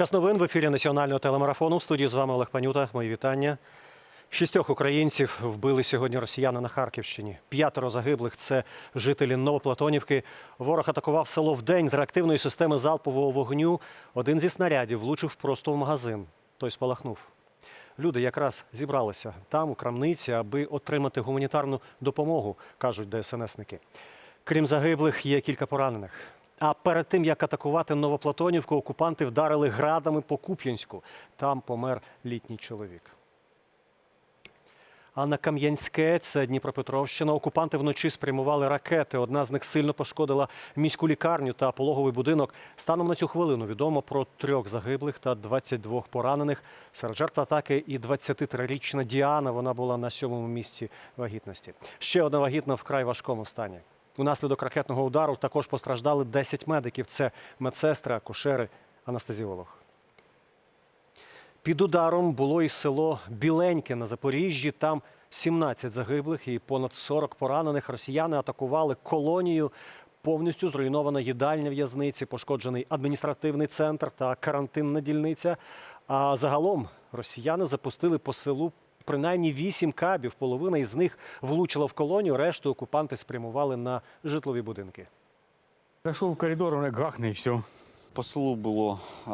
Час новин в ефірі національного телемарафону. В студії з вами Олег Панюта. Мої вітання. Шістьох українців вбили сьогодні росіяни на Харківщині. П'ятеро загиблих це жителі Новоплатонівки. Ворог атакував село вдень з реактивної системи залпового вогню. Один зі снарядів влучив просто в магазин. Той спалахнув. Люди якраз зібралися там, у крамниці, аби отримати гуманітарну допомогу, кажуть ДСНСники. Крім загиблих, є кілька поранених. А перед тим, як атакувати Новоплатонівку, окупанти вдарили градами по Куп'янську. Там помер літній чоловік. А на Кам'янське, це Дніпропетровщина, окупанти вночі спрямували ракети. Одна з них сильно пошкодила міську лікарню та пологовий будинок. Станом на цю хвилину відомо про трьох загиблих та 22 поранених. Серед жертв атаки і 23-річна Діана. Вона була на сьомому місці вагітності. Ще одна вагітна в край важкому стані. Унаслідок ракетного удару також постраждали 10 медиків. Це медсестра, акушери, анестезіолог. Під ударом було і село Біленьке на Запоріжжі. Там 17 загиблих і понад 40 поранених. Росіяни атакували колонію. Повністю зруйнована їдальня в'язниці, пошкоджений адміністративний центр та карантинна дільниця. А загалом росіяни запустили по селу принаймні 8 кабів. Половина із них влучила в колонію. Решту окупанти спрямували на житлові будинки. Зайшов в коридор, воно гахне і все. По селу було е,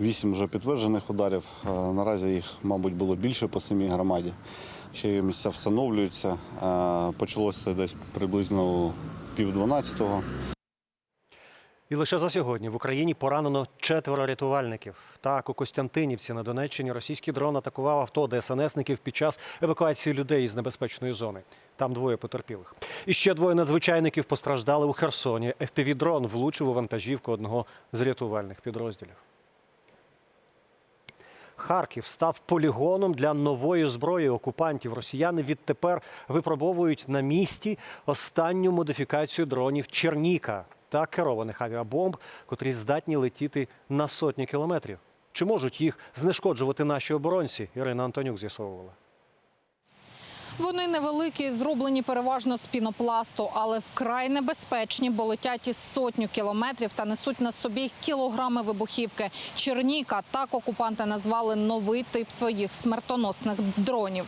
вісім вже підтверджених ударів. Е, Наразі їх, мабуть, було більше по самій громаді. Ще є місця встановлюються. Е, Почалося десь приблизно пів дванадцятого. І лише за сьогодні в Україні поранено четверо рятувальників. Так, у Костянтинівці на Донеччині російський дрон атакував авто ДСНСників під час евакуації людей із небезпечної зони. Там двоє потерпілих. І ще двоє надзвичайників постраждали у Херсоні. ФПВ-дрон влучив у вантажівку одного з рятувальних підрозділів. Харків став полігоном для нової зброї окупантів. Росіяни відтепер випробовують на місці останню модифікацію дронів Черніка та керованих авіабомб, котрі здатні летіти на сотні кілометрів. Чи можуть їх знешкоджувати наші оборонці? Ірина Антонюк з'ясовувала. Вони невеликі, зроблені переважно з пінопласту, але вкрай небезпечні, бо летять із сотню кілометрів та несуть на собі кілограми вибухівки. Черніка так окупанти назвали новий тип своїх смертоносних дронів.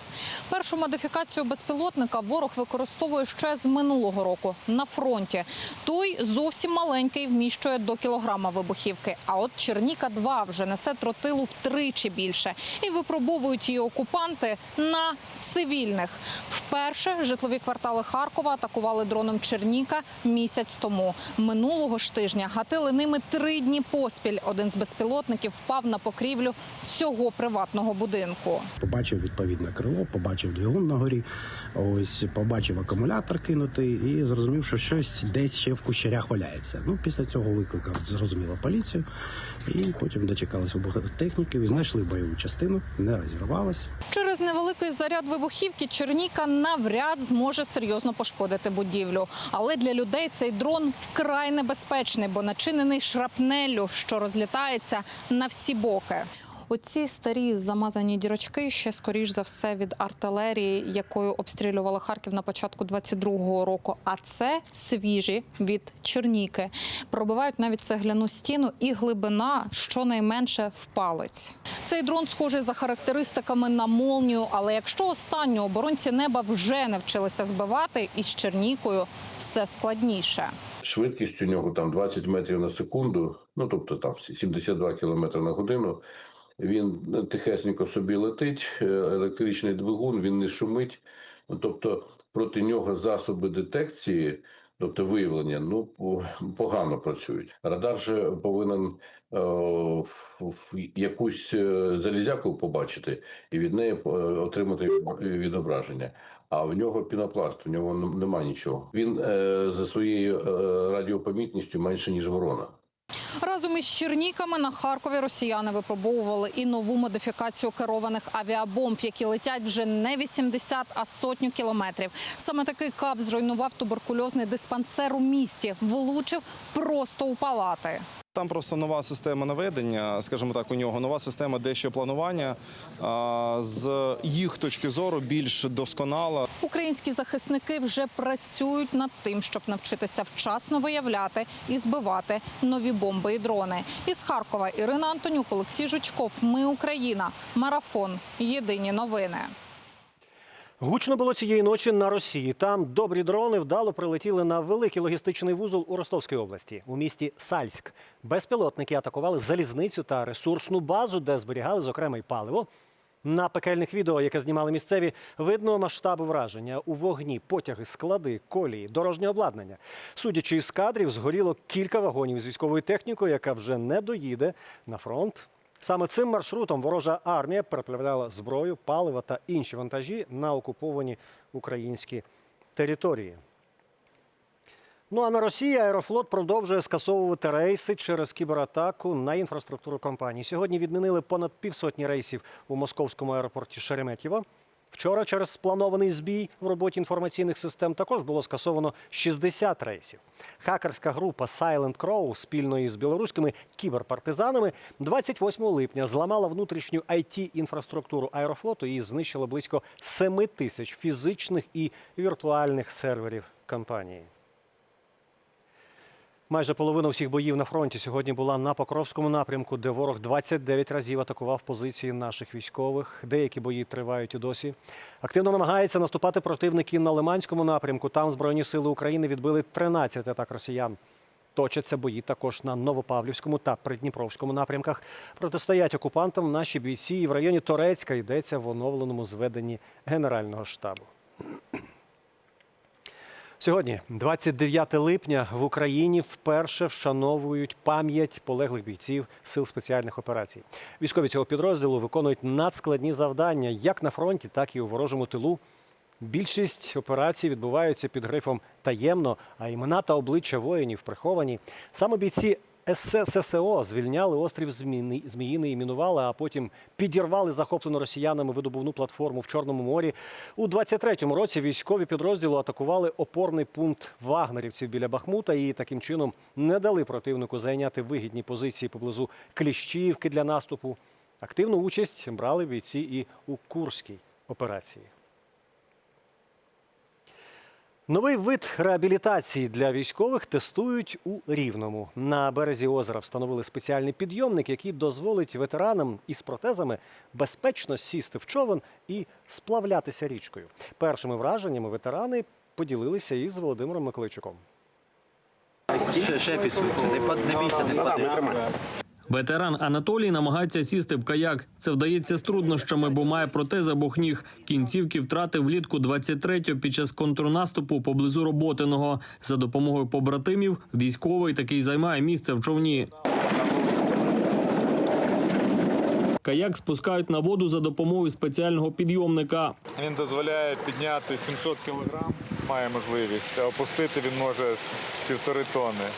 Першу модифікацію безпілотника ворог використовує ще з минулого року на фронті. Той зовсім маленький, вміщує до кілограма вибухівки. А от Черніка 2 вже несе тротилу втричі більше. І випробовують її окупанти на цивільних. Вперше житлові квартали Харкова атакували дроном Черніка місяць тому. Минулого ж тижня гатили ними три дні поспіль. Один з безпілотників впав на покрівлю цього приватного будинку. Побачив відповідне крило, побачив двигун на горі, ось побачив акумулятор кинутий і зрозумів, що щось десь ще в кущарях валяється. Ну після цього викликав зрозуміло поліцію, і потім дочекалися техніків і знайшли бойову частину, не розірвалась. Через невеликий заряд вибухівки Черніка навряд зможе серйозно пошкодити будівлю. Але для людей цей дрон вкрай небезпечний, бо начинений шрапнеллю, що розлітається на всі боки. Оці старі замазані дірочки ще скоріш за все від артилерії, якою обстрілювали Харків на початку 22-го року. А це свіжі від Черніки. Пробивають навіть цегляну стіну і глибина щонайменше в палець. Цей дрон схожий за характеристиками на молнію, але якщо останню оборонці неба вже навчилися збивати, із Чернікою все складніше. Швидкість у нього там 20 метрів на секунду, ну тобто там 72 кілометри на годину. Він тихесенько собі летить, е, електричний двигун, він не шумить. Ну, Тобто проти нього засоби детекції, тобто виявлення, ну погано працюють. Радар же повинен е, в- в якусь е, залізяку побачити і від неї е, отримати відображення. А в нього пінопласт, у нього н- нема нічого. Він е, за своєю е, радіопомітністю менше ніж ворона. Разом із Черніками на Харкові росіяни випробовували і нову модифікацію керованих авіабомб, які летять вже не 80, а сотню кілометрів. Саме такий кап зруйнував туберкульозний диспансер у місті, влучив просто у палати. Там просто нова система наведення, скажімо так, у нього нова система дещо планування а, з їх точки зору більш досконала. Українські захисники вже працюють над тим, щоб навчитися вчасно виявляти і збивати нові бомби і дрони. Із Харкова Ірина Антонюк, Олексій Жучков. Ми Україна. Марафон. Єдині новини. Гучно було цієї ночі на Росії. Там добрі дрони вдало прилетіли на великий логістичний вузол у Ростовській області у місті Сальськ. Безпілотники атакували залізницю та ресурсну базу, де зберігали зокрема й паливо. На пекельних відео, яке знімали місцеві, видно масштаби враження у вогні, потяги, склади, колії, дорожнє обладнання. Судячи із кадрів, згоріло кілька вагонів з військовою технікою, яка вже не доїде на фронт. Саме цим маршрутом ворожа армія переправляла зброю, паливо та інші вантажі на окуповані українські території. Ну а на Росії Аерофлот продовжує скасовувати рейси через кібератаку на інфраструктуру компанії. Сьогодні відмінили понад півсотні рейсів у московському аеропорті Шереметьєво. Вчора через спланований збій в роботі інформаційних систем також було скасовано 60 рейсів. Хакерська група Silent Crow спільно із білоруськими кіберпартизанами 28 липня зламала внутрішню it інфраструктуру аерофлоту і знищила близько 7 тисяч фізичних і віртуальних серверів компанії. Майже половина всіх боїв на фронті сьогодні була на Покровському напрямку, де ворог 29 разів атакував позиції наших військових. Деякі бої тривають і досі. Активно намагається наступати противники на Лиманському напрямку. Там Збройні сили України відбили 13 атак росіян. Точаться бої також на Новопавлівському та Придніпровському напрямках. Протистоять окупантам наші бійці і в районі Торецька йдеться в оновленому зведенні Генерального штабу. Сьогодні, 29 липня, в Україні вперше вшановують пам'ять полеглих бійців сил спеціальних операцій. Військові цього підрозділу виконують надскладні завдання як на фронті, так і у ворожому тилу. Більшість операцій відбуваються під грифом таємно, а імена та обличчя воїнів приховані. Саме бійці ССО звільняли острів Зміїний і мінували, а потім підірвали захоплену росіянами видобувну платформу в Чорному морі. У 23-му році військові підрозділу атакували опорний пункт вагнерівців біля Бахмута і таким чином не дали противнику зайняти вигідні позиції поблизу Кліщівки для наступу. Активну участь брали бійці і у Курській операції. Новий вид реабілітації для військових тестують у Рівному. На березі озера встановили спеціальний підйомник, який дозволить ветеранам із протезами безпечно сісти в човен і сплавлятися річкою. Першими враженнями ветерани поділилися із Володимиром Миколайчуком. Ще, ще підсунься, не, бійся, не падай. Ветеран Анатолій намагається сісти в каяк. Це вдається з труднощами, бо має протез обох ніг. Кінцівки втратив влітку 23-го під час контрнаступу поблизу Роботиного. За допомогою побратимів військовий такий займає місце в човні. Каяк спускають на воду за допомогою спеціального підйомника. Він дозволяє підняти 700 кг, має можливість, а опустити він може півтори тонни.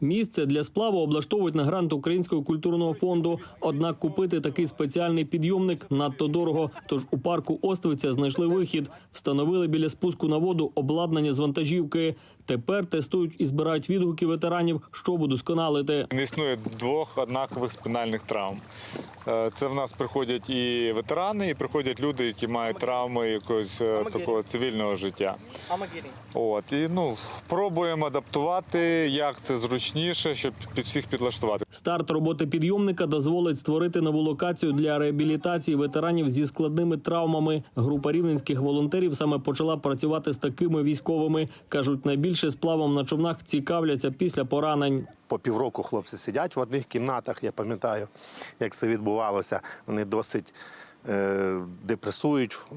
Місце для сплаву облаштовують на грант Українського культурного фонду. Однак купити такий спеціальний підйомник надто дорого. Тож у парку Оствиця знайшли вихід, встановили біля спуску на воду обладнання з вантажівки. Тепер тестують і збирають відгуки ветеранів, щоб удосконалити. Не існує двох однакових спинальних травм. Е, Це в нас приходять і ветерани, і приходять люди, які мають травми якогось е, такого цивільного життя. От і ну пробуємо адаптувати, як це зручніше, щоб під всіх підлаштувати. Старт роботи підйомника дозволить створити нову локацію для реабілітації ветеранів зі складними травмами. Група рівненських волонтерів саме почала працювати з такими військовими. кажуть, найбільше сплавом на човнах цікавляться після поранень. по півроку хлопці сидять в одних кімнатах. Я пам'ятаю, як це відбувалося. Вони досить е, депресують е,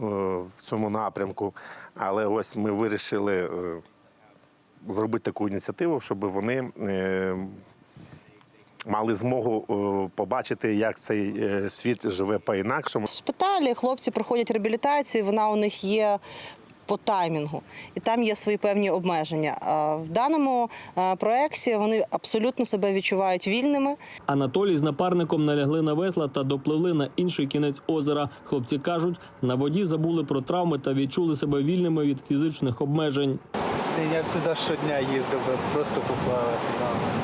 в цьому напрямку. Але ось ми вирішили е, зробити таку ініціативу, щоб вони. Е, Мали змогу е, побачити, як цей е, світ живе по-інакшому. В шпиталі хлопці проходять реабілітацію, вона у них є по таймінгу, і там є свої певні обмеження. А в даному проєкті вони абсолютно себе відчувають вільними. Анатолій з напарником налягли на весла та допливли на інший кінець озера. Хлопці кажуть, на воді забули про травми та відчули себе вільними від фізичних обмежень. я сюди щодня їздив, просто поплавати.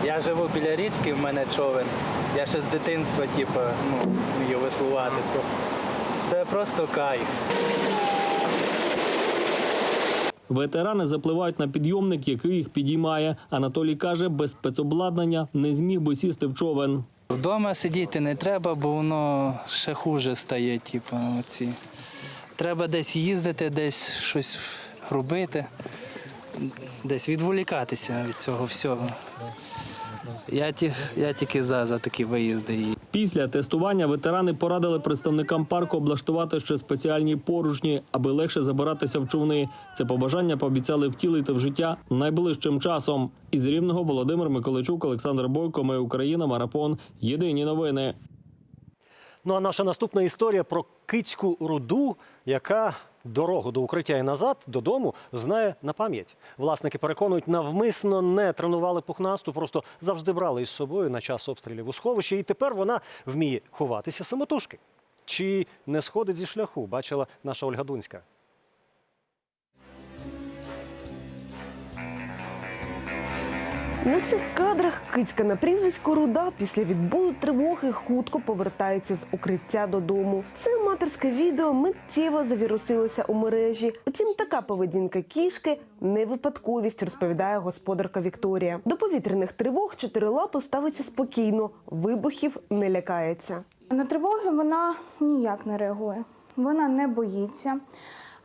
Я живу біля річки, в мене човен. Я ще з дитинства, типу, ну, вмію веслувати. То Це просто кайф. Ветерани запливають на підйомник, який їх підіймає. Анатолій каже, без спецобладнання не зміг би сісти в човен. Вдома сидіти не треба, бо воно ще хуже стає, типу, оці. Треба десь їздити, десь щось робити, десь відволікатися від цього всього. Я, ті, я тільки за, за такі виїзди. Після тестування ветерани порадили представникам парку облаштувати ще спеціальні поручні, аби легше забиратися в човни. Це побажання пообіцяли втілити в життя найближчим часом. Із рівного Володимир Миколайчук, Олександр Бойко. Ми Україна. Марафон. Єдині новини. Ну а наша наступна історія про кицьку руду, яка дорогу до укриття і назад додому знає на пам'ять. Власники переконують, навмисно не тренували пухнасту, просто завжди брали із собою на час обстрілів у сховище, і тепер вона вміє ховатися самотужки. Чи не сходить зі шляху? Бачила наша Ольга Дунська. На цих кадрах кицька на прізвисько Руда після відбою тривоги хутко повертається з укриття додому. Це аматорське відео миттєво завірусилося у мережі. Утім, така поведінка кішки не випадковість, розповідає господарка Вікторія. До повітряних тривог чотирилапо ставиться спокійно, вибухів не лякається. На тривоги вона ніяк не реагує. Вона не боїться.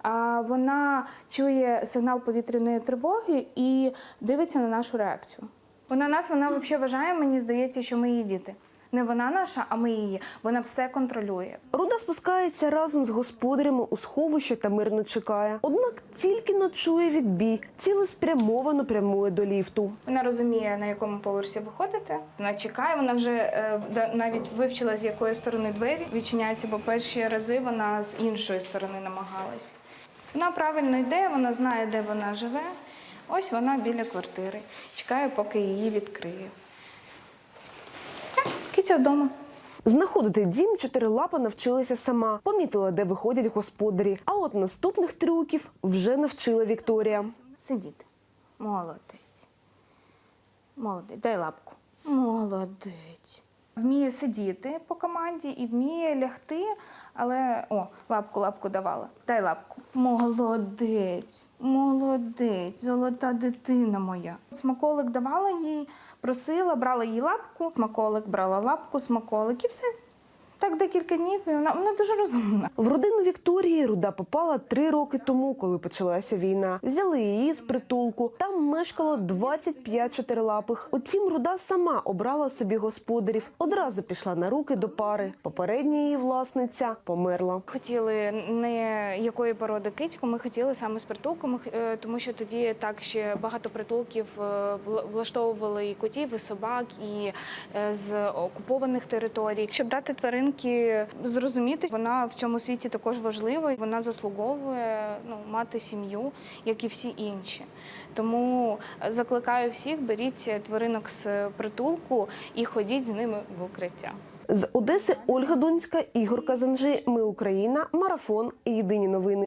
А Вона чує сигнал повітряної тривоги і дивиться на нашу реакцію. Вона нас, вона взагалі вважає, мені здається, що ми її діти. Не вона наша, а ми її. Вона все контролює. Руда спускається разом з господарями у сховище та мирно чекає. Однак тільки ночує відбій, цілеспрямовано прямує до ліфту. Вона розуміє, на якому поверсі виходити. Вона чекає, вона вже е, навіть вивчила, з якої сторони двері відчиняються, бо перші рази вона з іншої сторони намагалась. Вона правильно йде, вона знає, де вона живе. Ось вона біля квартири. Чекає, поки її відкриє. Так, Киця вдома. Знаходити дім чотирилапа навчилася сама, помітила, де виходять господарі. А от наступних трюків вже навчила Вікторія. Сидіти. Молодець. Молодець. Дай лапку. Молодець. Вміє сидіти по команді і вміє лягти, але о, лапку, лапку давала. Дай лапку. Молодець, молодець, золота дитина моя. Смаколик давала їй, просила, брала їй лапку, смаколик брала лапку, смаколик і все. Так декілька днів, і вона, вона дуже розумна. В родину Вікторії Руда попала три роки тому, коли почалася війна. Взяли її з притулку. Там мешкало 25 чотирилапих. Утім, Руда сама обрала собі господарів. Одразу пішла на руки до пари. Попередня її власниця померла. Хотіли не якої породи кицьку, ми хотіли саме з х- е, тому що тоді так ще багато притулків е, влаштовували і котів, і собак, і е, з окупованих територій. Щоб дати тваринки зрозуміти, вона в цьому світі також важлива. Вона заслуговує ну, мати сім'ю, як і всі інші. Тому е, закликаю всіх, беріть тваринок з притулку і ходіть з ними в укриття. З Одеси Ольга Донська, Ігор Казанжи. Ми Україна. Марафон. Єдині новини.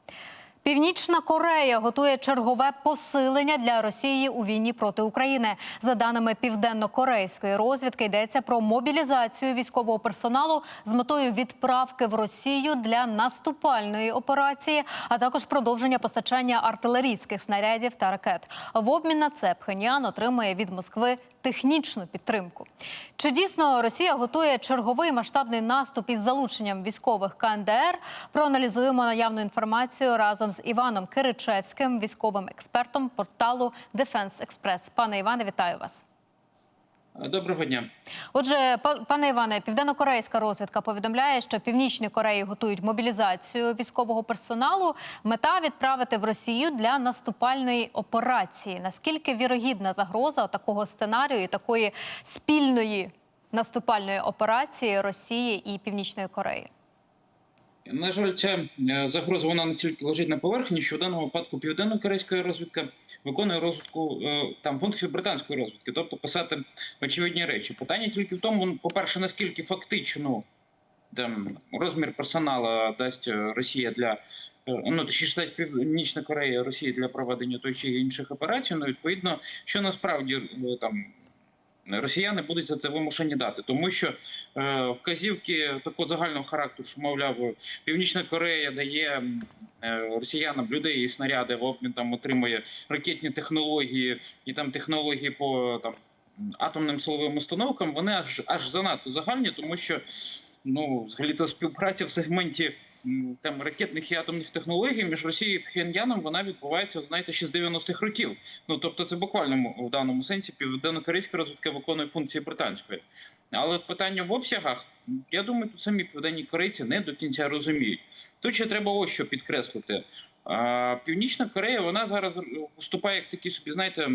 Північна Корея готує чергове посилення для Росії у війні проти України. За даними південно-корейської розвідки, йдеться про мобілізацію військового персоналу з метою відправки в Росію для наступальної операції, а також продовження постачання артилерійських снарядів та ракет. В обмін на це Пхеньян отримує від Москви технічну підтримку. Чи дійсно Росія готує черговий масштабний наступ із залученням військових КНДР? Проаналізуємо наявну інформацію разом з Іваном Киричевським, військовим експертом порталу Дефенс Експрес. Пане Іване, вітаю вас. Доброго дня. Отже, па- пане Іване, південно-корейська розвідка повідомляє, що північні Кореї готують мобілізацію військового персоналу. Мета відправити в Росію для наступальної операції. Наскільки вірогідна загроза такого сценарію і такої спільної наступальної операції Росії і Північної Кореї? На жаль, ця е, загроза вона настільки лежить на поверхні, що в даному випадку південно-корейська розвідка виконує розвідку е, там функцію британської розвідки, тобто писати очевидні речі. Питання тільки в тому, ну, по-перше, наскільки фактично там розмір персоналу дасть е, Росія для ну точніше сказати, Північна Корея Росії для проведення той чи інших операцій. Ну відповідно, що насправді там. Росіяни будуть за це вимушені дати, тому що е, вказівки такого загального характеру, що мовляв, Північна Корея дає е, росіянам людей і снаряди в обмін там отримує ракетні технології і там технології по там атомним силовим установкам. Вони аж аж занадто загальні, тому що ну взагалі то співпраця в сегменті там ракетних і атомних технологій між Росією і Пхеньяном вона відбувається, знаєте, ще з 90-х років. Ну тобто, це буквально в даному сенсі південно-корейська розвідка виконує функції британської. Але питання в обсягах, я думаю, тут самі південні корейці не до кінця розуміють. Тут ще треба ось що підкреслити. Північна Корея вона зараз виступає як такий собі, знаєте,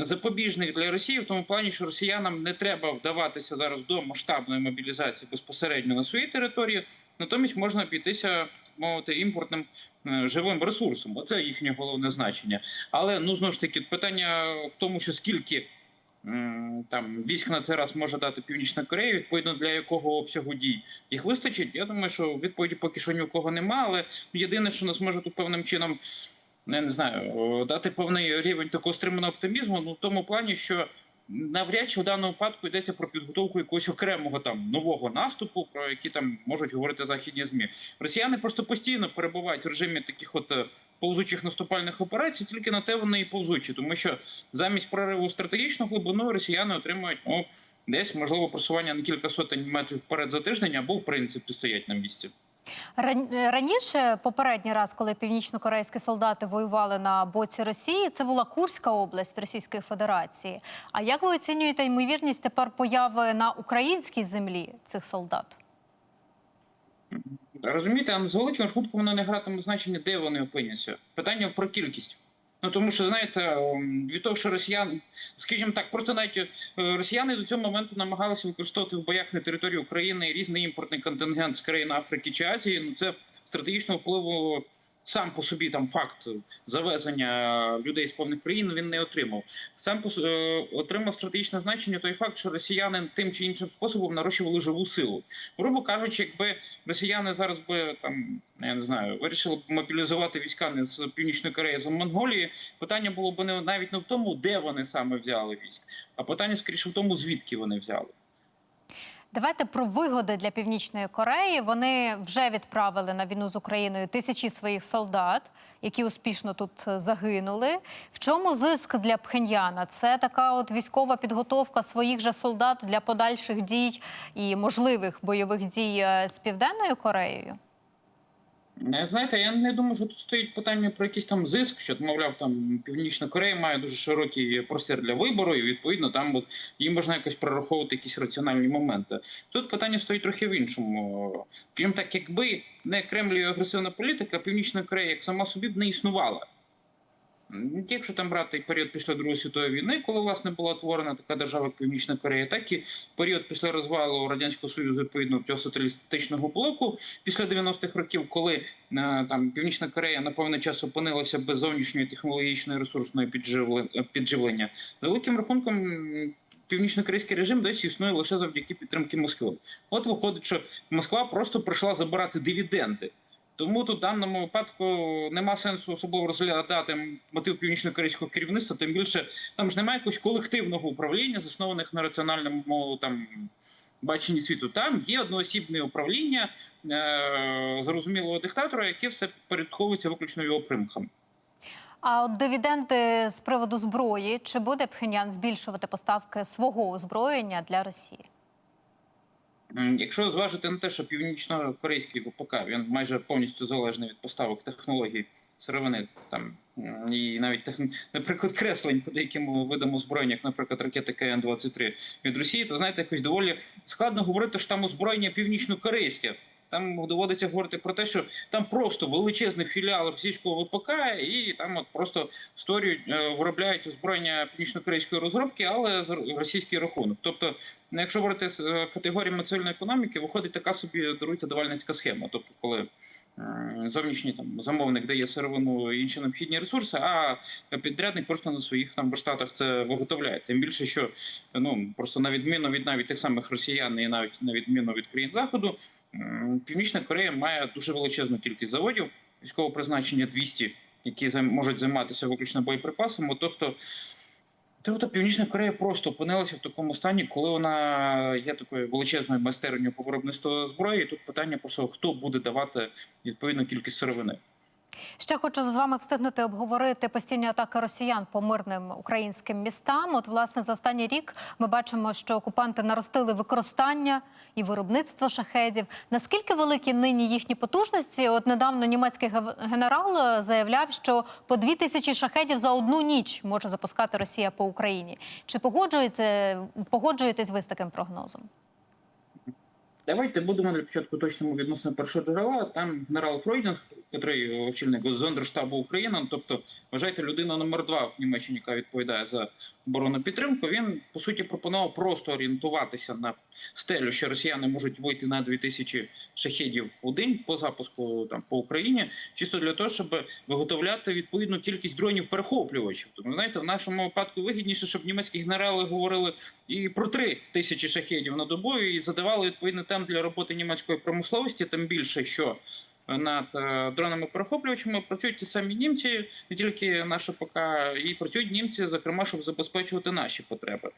запобіжник для Росії, в тому плані, що росіянам не треба вдаватися зараз до масштабної мобілізації безпосередньо на своїй території, натомість можна обійтися мовити імпортним е, живим ресурсом. Оце їхнє головне значення. Але ну знову ж таки питання в тому, що скільки там військ на цей раз може дати Північна Корея, відповідно для якого обсягу дій їх вистачить. Я думаю, що відповіді поки що ні у кого немає, але єдине, що нас може тут певним чином. Я не знаю, дати певний рівень такого стриманого оптимізму, ну в тому плані, що навряд чи в даному випадку йдеться про підготовку якогось окремого там нового наступу, про які там можуть говорити західні змі. Росіяни просто постійно перебувають в режимі таких от е, повзучих наступальних операцій, тільки на те вони і повзучі, тому що замість прориву стратегічну глибину росіяни отримують ну, десь можливо просування на кілька сотень метрів вперед за тиждень або в принципі стоять на місці. Ран- Раніше, попередній раз, коли північно-корейські солдати воювали на боці Росії, це була Курська область Російської Федерації. А як ви оцінюєте ймовірність тепер появи на українській землі цих солдат? Розумієте, а з великим швидко воно не гратиме значення, де вони опиняться. Питання про кількість. Ну тому що знаєте, ем, від того, що росіян, скажімо так, просто навіть е, росіяни до цього моменту намагалися використовувати в боях на території України різний імпортний контингент з країн Африки чи Азії. Ну це стратегічного впливу сам по собі там факт завезення людей з певних країн він не отримав. Сам по е, отримав стратегічне значення той факт, що росіяни тим чи іншим способом нарощували живу силу. Грубо кажучи, якби росіяни зараз би там я не знаю, вирішили б мобілізувати війська не з Північної Кореї, а з Монголії. Питання було б не навіть не в тому, де вони саме взяли військ, а питання скоріше в тому, звідки вони взяли. Давайте про вигоди для Північної Кореї. Вони вже відправили на війну з Україною тисячі своїх солдат, які успішно тут е, загинули. В чому зиск для Пхеньяна? Це така от військова підготовка своїх же солдат для подальших дій і можливих бойових дій е, з Південною Кореєю? Не знаєте, я не думаю, що тут стоїть питання про якийсь там зиск, що мовляв, там Північна Корея має дуже широкий простір для вибору, і відповідно там от, їм можна якось прораховувати якісь раціональні моменти. Тут питання стоїть трохи в іншому. Скажімо так, якби не Кремль і агресивна політика, Північна Корея як сама собі б не існувала. Якщо там брати період після Другої світової війни, коли власне була утворена така держава як Північна Корея, так і період після розвалу радянського союзу відповідно соціалістичного блоку після 90-х років, коли е, там Північна Корея на певний час опинилася без зовнішньої технологічної ресурсної е, підживлення, за великим рахунком. Північно-корейський режим досі існує лише завдяки підтримки Москви. От виходить, що Москва просто прийшла забирати дивіденди. Тому тут в даному випадку нема сенсу особливо розглядати мотив північно-корейського керівництва, тим більше там ж немає якогось колективного управління, заснованих на раціональному там баченні світу. Там є одноосібне управління е- зрозумілого диктатора, яке все порядковується виключно його примхам. А от дивіденди з приводу зброї, чи буде Пхеньян збільшувати поставки свого озброєння для Росії? Якщо зважити на те, що північно-корейський ВПК він майже повністю залежний від поставок технологій сировини, там і навіть техні... наприклад, креслень по деяким видам озброєння, як, наприклад, ракети КН-23 від Росії, то знаєте, якось доволі складно говорити, що там озброєння північно-корейське. Там доводиться говорити про те, що там просто величезний філіал російського ВПК, і там от просто створюють, е, виробляють озброєння північно-корейської розробки, але за російський рахунок. Тобто, ну, якщо говорити з е, категоріями цивільної економіки, виходить така собі даруйте давальницька схема. Тобто, коли зовнішній там замовник дає сировину і інші необхідні ресурси, а підрядник просто на своїх там верстатах це виготовляє. Тим більше, що ну просто на відміну від навіть тих самих росіян, і навіть на відміну від країн заходу. Північна Корея має дуже величезну кількість заводів, військового призначення 200, які можуть займатися виключно боєприпасами. Тобто, тобто Північна Корея просто опинилася в такому стані, коли вона є такою величезною майстернею по виробництву зброї. І тут питання просто хто буде давати відповідну кількість сировини. Ще хочу з вами встигнути обговорити постійні атаки росіян по мирним українським містам. От, власне, за останній рік ми бачимо, що окупанти наростили використання і виробництво шахедів. Наскільки великі нині їхні потужності? От недавно німецький генерал е, заявляв, що по дві тисячі шахедів за одну ніч може запускати Росія по Україні. Чи погоджуєте погоджуєтесь ви з таким прогнозом? Давайте будемо для початку точному відносно першого джерела. Там генерал Фройдінг, який очільник Зондерштабу України, ну, тобто вважайте людина номер два в Німеччині, яка відповідає за оборонну підтримку. Він по суті пропонував просто орієнтуватися на стелю, що росіяни можуть вийти на 2000 шахедів у день по запуску там по Україні, чисто для того, щоб виготовляти відповідну кількість дронів перехоплювачів. Тому знаєте, в нашому випадку вигідніше, щоб німецькі генерали говорили і про три тисячі шахедів на добу і задавали відповідний темп для роботи німецької промисловості. Тим більше, що над е, дронами перехоплювачами працюють ті самі німці, не тільки наша ПК, і працюють німці, зокрема, щоб забезпечувати наші потреби.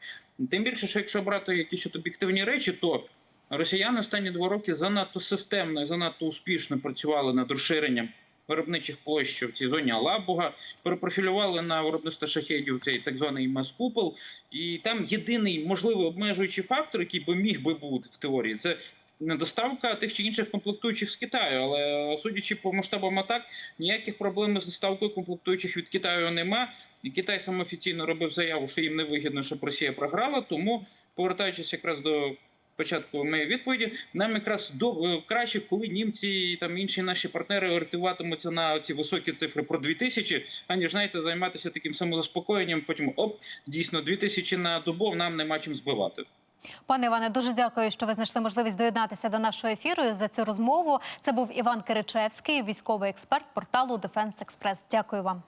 Тим більше, що якщо брати якісь от об'єктивні речі, то росіяни останні два роки занадто системно і занадто успішно працювали над розширенням виробничих площ в цій зоні Алабуга, перепрофілювали на виробництво шахедів цей так званий МЕС-купол. І там єдиний можливий обмежуючий фактор, який би міг би бути в теорії, це недоставка тих чи інших комплектуючих з Китаю. Але судячи по масштабам атак, ніяких проблем з доставкою комплектуючих від Китаю нема. І Китай сам офіційно робив заяву, що їм не вигідно, щоб Росія програла. Тому, повертаючись якраз до початку моєї відповіді, нам якраз до е, краще, коли німці і там інші наші партнери орієнтуватимуться на ці високі цифри про 2000, аніж знаєте, займатися таким самозаспокоєнням. Потім оп, дійсно 2000 на добу нам нема чим збивати. Пане Іване, дуже дякую, що ви знайшли можливість доєднатися до нашого ефіру за цю розмову. Це був Іван Киричевський, військовий експерт порталу Дефенс Експрес. Дякую вам.